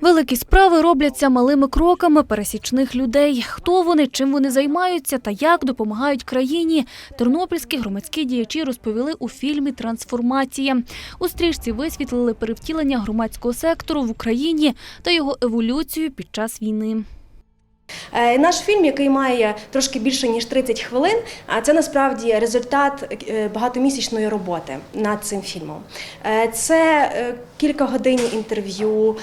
Великі справи робляться малими кроками пересічних людей. Хто вони, чим вони займаються та як допомагають країні. Тернопільські громадські діячі розповіли у фільмі Трансформація. У стрічці висвітлили перевтілення громадського сектору в Україні та його еволюцію під час війни. Е, Наш фільм, який має трошки більше ніж 30 хвилин, а це насправді результат е, багатомісячної роботи над цим фільмом. Е, Це кілька годин інтерв'ю,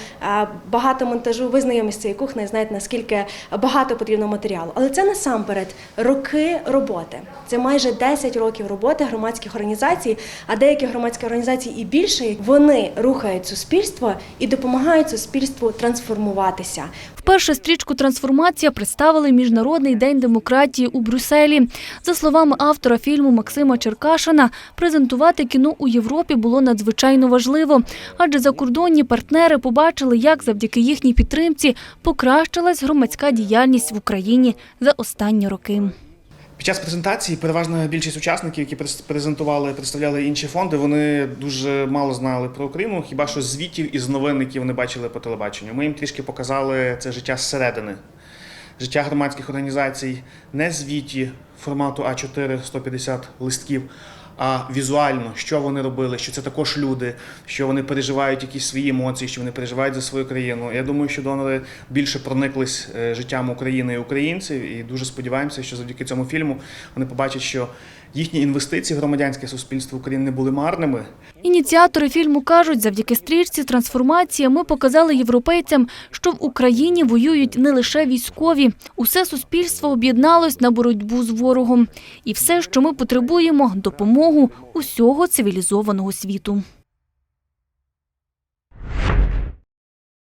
багато монтажу. Ви знайомі з цією кухнею, знаєте наскільки багато потрібно матеріалу. Але це насамперед роки роботи. Це майже 10 років роботи громадських організацій, а деякі громадські організації і більше вони рухають суспільство і допомагають суспільству трансформуватися. Вперше стрічку Трансформація представили Міжнародний день демократії у Брюсселі. За словами автора фільму Максима Черкашина, презентувати кіно у Європі було надзвичайно важливо, адже закордонні партнери побачили, як завдяки їхній підтримці покращилась громадська діяльність в Україні за останні роки. Під час презентації переважна більшість учасників, які презентували, представляли інші фонди, вони дуже мало знали про Україну, хіба що звітів і з новин, які вони бачили по телебаченню. Ми їм трішки показали це життя зсередини, життя громадських організацій, не звіті формату А4 150 листків, а візуально, що вони робили, що це також люди, що вони переживають якісь свої емоції, що вони переживають за свою країну. Я думаю, що донори більше прониклись е, життям України і українців, і дуже сподіваємося, що завдяки цьому фільму вони побачать, що їхні інвестиції в громадянське суспільство України не були марними, Ініціатори фільму кажуть, завдяки стрічці Трансформація ми показали європейцям, що в Україні воюють не лише військові. Усе суспільство об'єдналось на боротьбу з ворогом. І все, що ми потребуємо допомогу усього цивілізованого світу.